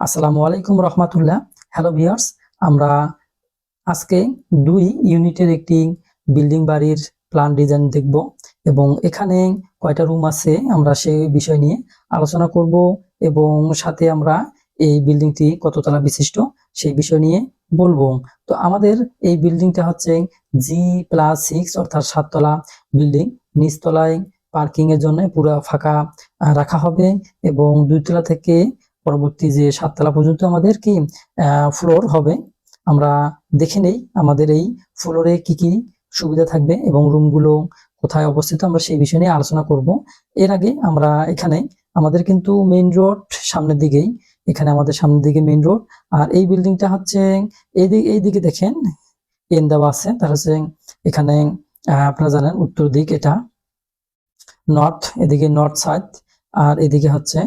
আসসালামু আলাইকুম রহমাতুল্লাহ। হ্যালো ভিয়ার্স আমরা আজকে দুই ইউনিটের একটি বিল্ডিং বাড়ির প্ল্যান ডিজাইন দেখব এবং এখানে কয়টা রুম আছে আমরা সেই বিষয় নিয়ে আলোচনা করব এবং সাথে আমরা এই বিল্ডিংটি কততলা বিশিষ্ট সেই বিষয় নিয়ে বলব। তো আমাদের এই বিল্ডিংটা হচ্ছে জি প্লাস সিক্স অর্থাৎ সাততলা বিল্ডিং। নিচতলায় পার্কিং এর জন্য পুরো ফাঁকা রাখা হবে এবং দুইতলা থেকে পরবর্তী যে সাততলা পর্যন্ত আমাদের কি ফ্লোর হবে, আমরা দেখে নেই আমাদের এই ফ্লোরে কি কি সুবিধা থাকবে এবং রুমগুলো কোথায় অবস্থিত আমরা সেই বিষয় নিয়ে আলোচনা করব। এর আগে আমরা এখানে আমাদের কিন্তু মেইন রোড সামনের দিকেই, এখানে আমাদের সামনের দিকে মেইন রোড আর এই বিল্ডিংটা হচ্ছে এই দিকে এই দিকে দেখেন এন দেওয়া আছে, তার হচ্ছে এখানে আপনারা জানেন উত্তর দিক এটা নর্থ এদিকে নর্থ সাইড আর এদিকে হচ্ছে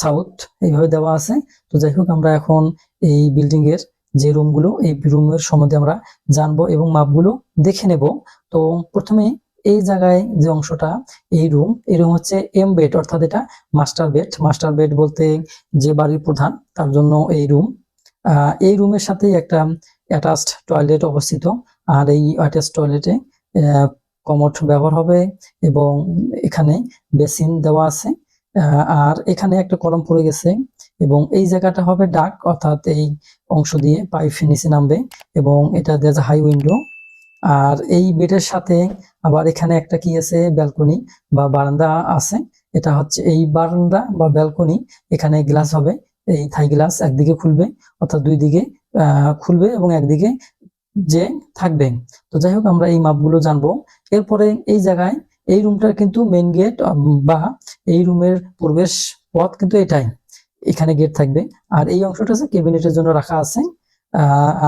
সাউথ এইভাবে দেওয়া আছে। তো যাই হোক, আমরা এখন এই বিল্ডিং এর যে রুমগুলো এই রুমের সম্বন্ধে আমরা জানব এবং মাপগুলো দেখে নেব। তো প্রথমে এই জায়গায় যে অংশটা, এই রুম এই রুম হচ্ছে এম বেড অর্থাৎ এটা মাস্টার বেড মাস্টার বেড বলতে যে বাড়ির প্রধান, তার জন্য এই রুম এই রুমের সাথেই একটা অ্যাটাচড টয়লেট অবস্থিত। আর এই অ্যাটাচড টয়লেটে কমোড ব্যবহার হবে এবং এখানে বেসিন দেওয়া আছে। আর এখানে একটা কলম পড়ে গেছে এবং এই জায়গাটা হবে ডাক, অর্থাৎ এই অংশ দিয়ে পাইপ নিচে নামবে এবং এটা দেওয়া হাই উইন্ডো। আর এই বেডের সাথে আবার এখানে একটা কি আছে? ব্যালকনি বা বারান্দা আছে। এটা হচ্ছে এই বারান্দা বা ব্যালকনি, এখানে গ্লাস হবে। এই থাই গ্লাস একদিকে খুলবে, অর্থাৎ দুই দিকে খুলবে এবং একদিকে যে থাকবে। তো যাই হোক, আমরা এই মাপগুলো জানব। এরপরে এই জায়গায় এই রুমটার কিন্তু মেইন গেট বা এই রুমের প্রবেশ পথ কিন্তু এটাই। এখানে গেট থাকবে। আর এই অংশটা আছে ক্যাবিনেটের জন্য রাখা আছে।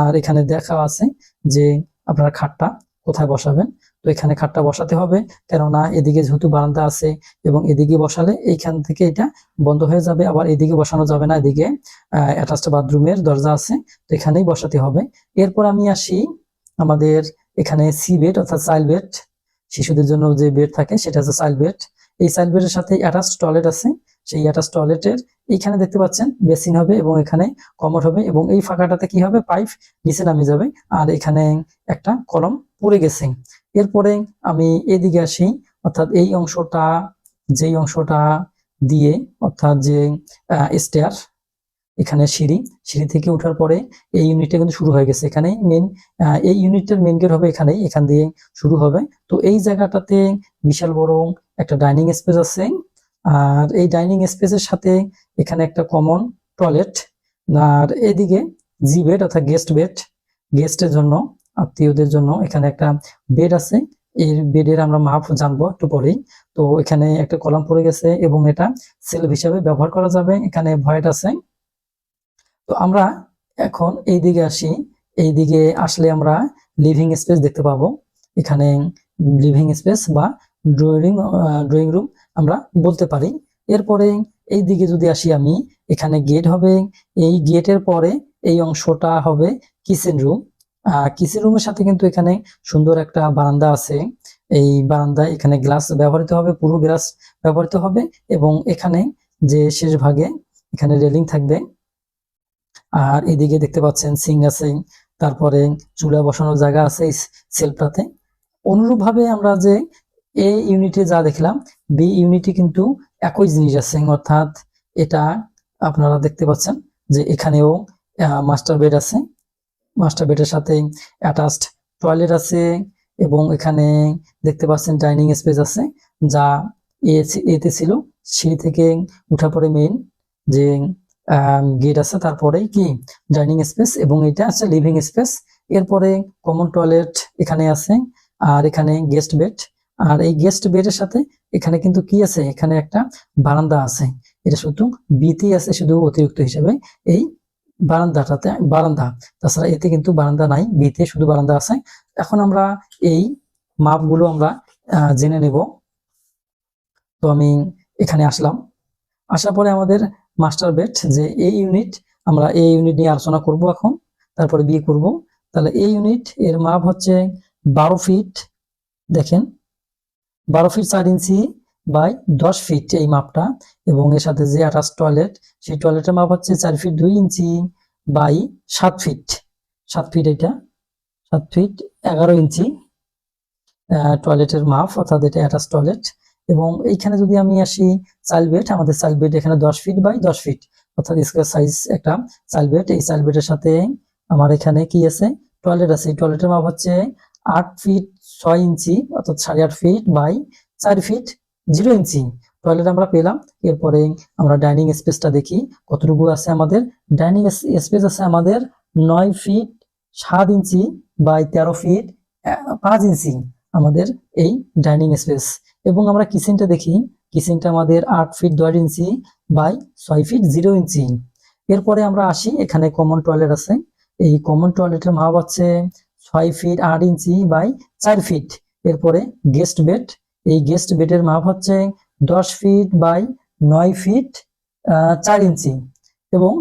আর এখানে দেখা আছে যে আপনার খাটটা কোথায় বসাবেন। তো এখানে খাটটা বসাতে হবে। কেননা এদিকে যেহেতু বারান্দা আছে এবং এদিকে বসালে এইখান থেকে এটা বন্ধ হয়ে যাবে। আবার এদিকে বসানো যাবে না, এদিকে অ্যাটাচড বাথরুমের দরজা আছে। তো এখানেই বসাতে হবে। এরপর আমি আসি আমাদের এখানে সি বেড অর্থাৎ চাইল্ড বেড শিশুদের জন্য যে বেড থাকে, সেটা হচ্ছে চাইল্ড বেড এই চাইল্ড বেডের সাথে অ্যাটাচ টয়লেট আছে। সেই অ্যাটাচ টয়লেটের এইখানে দেখতে পাচ্ছেন বেসিন হবে এবং এখানে কমোড হবে এবং এই ফাঁকাটাতে কি হবে? পাইপ নিচে নামে যাবে। আর এখানে একটা কলম পড়ে গেছে। এরপরে আমি এদিকে আসি, অর্থাৎ এই অংশটা, যেই অংশটা দিয়ে, অর্থাৎ যে স্টেয়ার এখানে সিঁড়ি সিঁড়ি থেকে ওঠার পরে এই ইউনিটটা কিন্তু শুরু হয়ে গেছে। এখানে মেন এই ইউনিটের মেন গেট হবে এখানেই, এখান দিয়ে শুরু হবে। তো এই জায়গাটাতে বিশাল বড় একটা ডাইনিং স্পেস আছে। আর এই ডাইনিং স্পেসের সাথে এখানে একটা কমন টয়লেট আর এদিকে জি বেড অর্থাৎ গেস্ট বেড গেস্টের জন্য, আত্মীয়দের জন্য এখানে একটা বেড আছে। এই বেডের আমরা মাপ জানব একটু পরেই। তো এখানে একটা কলাম পড়ে গেছে এবং এটা সেলফ হিসাবে ব্যবহার করা যাবে। এখানে ভয়েট আছে। তো আমরা এখন এই দিকে আসি। এই দিকে আসলে আমরা লিভিং স্পেস দেখতে পাবো। এখানে লিভিং স্পেস বা ড্রয়িং ড্রয়িং রুম আমরা বলতে পারি। এরপরে এই দিকে যদি আসি আমি, এখানে গেট হবে। এই গেটের পরে এই অংশটা হবে কিচেন রুম কিচেন রুমের সাথে কিন্তু এখানে সুন্দর একটা বারান্দা আছে। এই বারান্দায় এখানে গ্লাস ব্যবহৃত হবে, পুরো গ্লাস ব্যবহৃত হবে এবং এখানে যে শেষ ভাগে এখানে রেলিং থাকবে। আর এদিকে দেখতে পাচ্ছেন সিং আছে, তারপরে চুলা বসানোর জায়গা আছে এই সেলফটাতে অনুরূপ ভাবে আমরা যে এ ইউনিটে যা দেখলাম বি ইউনিটে কিন্তু একই জিনিস আছে, অর্থাৎ এটা আপনারা দেখতে পাচ্ছেন যে এখানেও মাস্টার বেড আছে। মাস্টার বেডের সাথে অ্যাটাচড টয়লেট আছে এবং এখানে দেখতে পাচ্ছেন ডাইনিং স্পেস আছে, যা এতে ছিল। সিঁড়ি থেকে উঠা পরে মেইন যে গেট আছে তারপরে কি? ডাইনিং স্পেস এবং এটা আছে লিভিং স্পেস এরপরে কমন টয়লেট এখানে আছে, আর এখানে গেস্ট বেড আর এই গেস্ট বেডের সাথে এখানে কিন্তু কি আছে? এখানে একটা বারান্দা আছে। এটা শুধু বিতেই আছে, শুধু অতিরিক্ত হিসেবে এই বারান্দাটাতে বারান্দা। তাছাড়া এতে কিন্তু বারান্দা নাই বিতে শুধু বারান্দা আছে। এখন আমরা এই মাপগুলো আমরা জেনে নেব। তো আমি এখানে আসলাম। আসার পরে আমাদের মাস্টার বেড যে এই ইউনিট, আমরা এই ইউনিট নিয়ে আলোচনা করব এখন, তারপরে বিয়ে করব। তাহলে এই ইউনিট এর মাপ হচ্ছে বারো ফিট, দেখেন, বারো ফিট চার ইঞ্চি বাই দশ ফিট এই মাপটা, এবং এর সাথে যে অ্যাটাচ টয়লেট, সেই টয়লেটের মাপ হচ্ছে চার ফিট দুই ইঞ্চি বাই সাত ফিট। সাত ফিট এটা, সাত ফিট এগারো ইঞ্চি টয়লেটের মাপ, অর্থাৎ এটা অ্যাটাচ টয়লেট। এবং এইখানে যদি আমি আসি চাইল বেড আমাদের চাইল বেড এখানে দশ ফিট বাই দশ ফিট অর্থাৎ স্কোয়ার সাইজ একটা চাইল বেড এই চাইল বেডের সাথে আমার এখানে কি আছে? টয়লেট আছে। টয়লেটের মাপ হচ্ছে আট ফিট ছয় ইঞ্চি, অর্থাৎ সাড়ে আট ফিট বাই চার ফিট জিরো ইঞ্চি। টয়লেট আমরা পেলাম। এরপরে আমরা ডাইনিং স্পেসটা দেখি। কতটুকু আছে আমাদের? ডাইনিং স্পেস আছে আমাদের নয় ফিট সাত ইঞ্চি বাই তেরো ফিট পাঁচ ইঞ্চি আমাদের এই ডাইনিং স্পেস এবং আমরা কিচেনটা দেখি কিচেনটা আমাদের আট ফিট দশ ইঞ্চি বাই ছয় ফিট জিরো ইঞ্চি এরপরে আমরা আসি, এখানে কমন টয়লেট আছে। এই কমন টয়লেটের মাপ হচ্ছে ছয় ফিট আট ইঞ্চি বাই চার ফিট এরপরে গেস্ট বেড এই গেস্ট বেডের মাপ হচ্ছে দশ ফিট বাই নয় ফিট চার ইঞ্চি এবং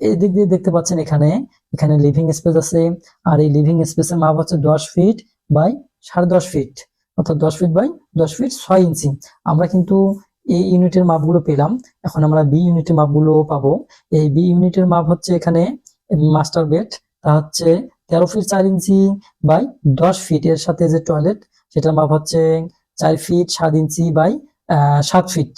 এই দিক দিয়ে দেখতে পাচ্ছেন এখানে এখানে লিভিং স্পেস আছে। আর এই লিভিং স্পেসের মাপ হচ্ছে দশ ফিট বাই সাড়ে দশ ফিট অর্থাৎ দশ ফিট বাই দশ ফিট ছয় ইঞ্চি। আমরা কিন্তু এই ইউনিটের মাপগুলো পেলাম। এখন আমরা বি ইউনিটের মাপগুলো পাবো। এই বি ইউনিটের মাপ হচ্ছে এখানে মাস্টার বেড তা হচ্ছে তেরো ফিট চার ইঞ্চি বাই দশ ফিট এর সাথে যে টয়লেট সেটার মাপ হচ্ছে চার ফিট সাত ইঞ্চি বাই সাত ফিট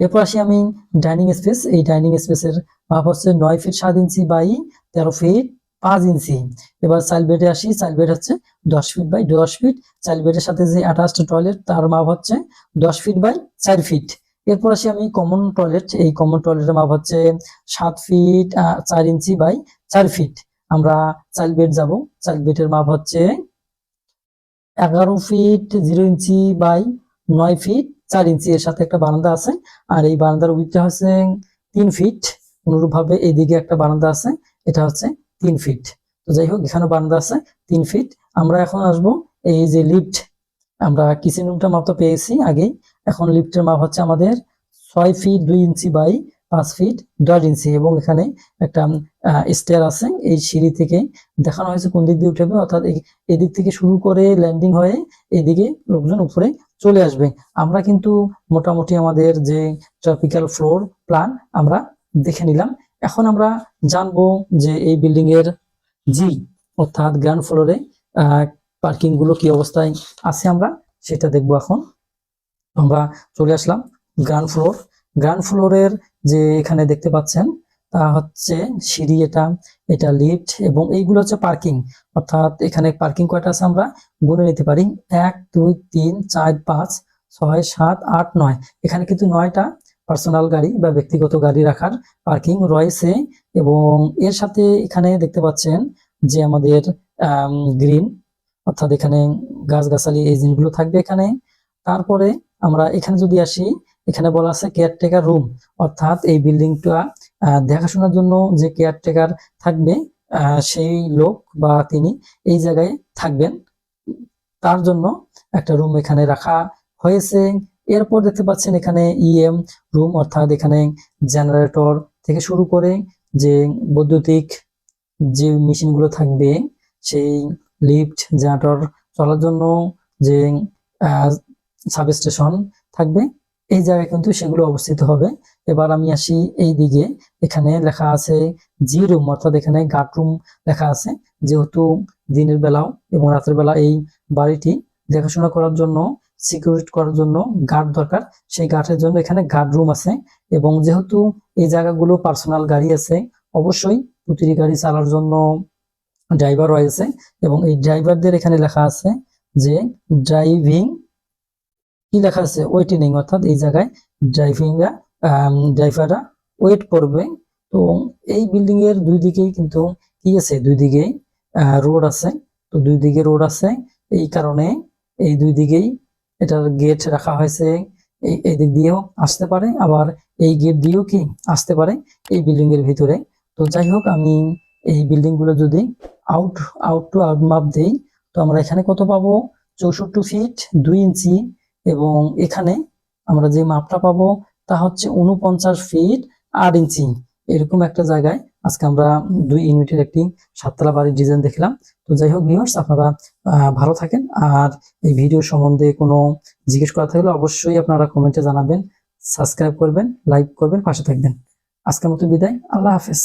এরপর আসি আমি ডাইনিং স্পেস এই ডাইনিং স্পেসের মাপ হচ্ছে নয় ফিট সাত ইঞ্চি বাই তেরো ফিট পাঁচ ইঞ্চি। এবার চাইল্ড বেডে আসি চাইল্ড বেড হচ্ছে দশ ফিট বাই দশ ফিট। চাইল্ড বেডের সাথে যে অ্যাটাচড টয়লেট তার মাপ হচ্ছে দশ ফিট বাই চার ফিট। এরপর আসি আমি কমন টয়লেট এই কমন টয়লেটের মাপ হচ্ছে সাত ফিট চার ইঞ্চি বাই চার ফিট। আমরা চাইল্ড বেড যাব। চাইল্ড বেডের মাপ হচ্ছে এগারো ফিট, জিরো ইঞ্চি বাই নয় ফিট, চার ইঞ্চি। এর সাথে একটা বারান্দা আছে। আর এই বারান্দার উইথটা হচ্ছে তিন ফিট। অনুরূপভাবে এদিকে একটা বারান্দা আছে। এটা হচ্ছে তিন ফিট তো যাই হোক এখানে বারান্দা আছে, তিন ফিট আমরা এখন আসব এই যে লিফট আমরা কিচেন রুমটা মাপ তো পেয়েছি আগেই। এখন লিফটের মাপ হচ্ছে আমাদের ছয় ফিট দুই ইঞ্চি বাই পাঁচ ফিট দশ ইঞ্চি এবং এখানে একটা স্টেয়ার আছে। এই সিঁড়ি থেকে দেখানো হয়েছে কোন দিক দিয়ে উঠবে, অর্থাৎ এদিক থেকে শুরু করে ল্যান্ডিং হয়ে এদিকে লোকজন উপরে চলে আসবে। আমরা কিন্তু মোটামুটি আমাদের যে ট্রপিক্যাল ফ্লোর প্ল্যান আমরা দেখে নিলাম। এখন আমরা জানব যে এই বিল্ডিং এর জি, অর্থাৎ গ্রাউন্ড ফ্লোরে পার্কিংগুলো কি অবস্থায় আছে আমরা সেটা দেখব এখন। আমরা চলে আসলাম গ্রাউন্ড ফ্লোর গ্রাউন্ড ফ্লোরের যে এখানে দেখতে পাচ্ছেন, তা হচ্ছে সিঁড়ি এটা এটা লিফট এবং এইগুলো হচ্ছে পার্কিং অর্থাৎ এখানে পার্কিং কয়টা আছে আমরা গুনে নিতে পারি। এক, দুই, তিন, চার, পাঁচ, ছয়, সাত, আট, নয়। এখানে কিন্তু নয়টা পার্সোনাল গাড়ি বা ব্যক্তিগত গাড়ি রাখার পার্কিং রয়েছে এবং এর সাথে এখানে দেখতে পাচ্ছেন যে আমাদের গ্রিন অর্থাৎ এখানে গাছগাছালি এই জিনিসগুলো থাকবে এখানে। তারপরে আমরা এখানে যদি আসি, এখানে বলা আছে কেয়ারটেকার রুম অর্থাৎ এই বিল্ডিংটা দেখাশোনার জন্য যে কেয়ারটেকার থাকবে সেই লোক বা তিনি এই জায়গায় থাকবেন। তার জন্য একটা রুম এখানে রাখা হয়েছে। এরপর দেখতে পাচ্ছেন এখানে ইএম রুম অর্থাৎ এখানে জেনারেটর থেকে শুরু করে যে বৈদ্যুতিক যে মেশিনগুলো থাকবে, সেই লিফট জেনারেটর চলার জন্য যে সাবস্টেশন থাকবে, এই জায়গায় কিন্তু সেগুলো অবস্থিত হবে। এবার আমি আসি এই দিকে, এখানে লেখা আছে জি রুম অর্থাৎ এখানে গার্ড রুম লেখা আছে। যেহেতু দিনের বেলাও এবং রাতের বেলা এই বাড়িটি দেখাশোনা করার জন্য সিকিউরিটি করার জন্য গার্ড দরকার। সেই গার্ডের জন্য এখানে গার্ড রুম আছে এবং যেহেতু এই জায়গাগুলো পার্সোনাল গাড়ি আছে, অবশ্যই প্রতিটি গাড়ি চালার জন্য ড্রাইভার রয়েছে এবং এই ড্রাইভারদের এখানে লেখা আছে যে ড্রাইভিং কি লেখা আছে? ওয়েটিং অর্থাৎ এই জায়গায় ড্রাইভিং ড্রাইভাররা ওয়েট করবে। তো এই বিল্ডিং এর দুই দিকেই কিন্তু কি আছে? দুই দিকেই রোড আছে। তো দুই দিকে রোড আছে। এই কারণে এই দুই দিকেই এটার গেট রাখা হয়েছে, এই দিক দিয়েও আসতে পারে, আবার এই গেট দিয়েও কি আসতে পারে এই বিল্ডিং এর ভিতরে। তো যাই হোক, আমি এই বিল্ডিংগুলো যদি আউট আউট টু আউট মাপ দেই, তো আমরা এখানে কত পাবো? চৌষট্টি ফিট দুই ইঞ্চি, এবং এখানে আমরা যে মাপটা পাবো তা হচ্ছে উনপঞ্চাশ ফিট আট ইঞ্চি। এরকম একটা জায়গায় আজকে আমরা দুই ইউনিটের একটি সাততলা বাড়ির ডিজাইন দেখলাম। তো যাই হোক ভিউয়ার্স আপনারা ভালো থাকেন। আর এই ভিডিও সম্বন্ধে কোনো জিজ্ঞেস করা থাকলে অবশ্যই আপনারা কমেন্টে জানাবেন সাবস্ক্রাইব করবেন লাইক করবেন, পাশে থাকবেন। আজকের মতো বিদায়, আল্লাহ হাফেজ।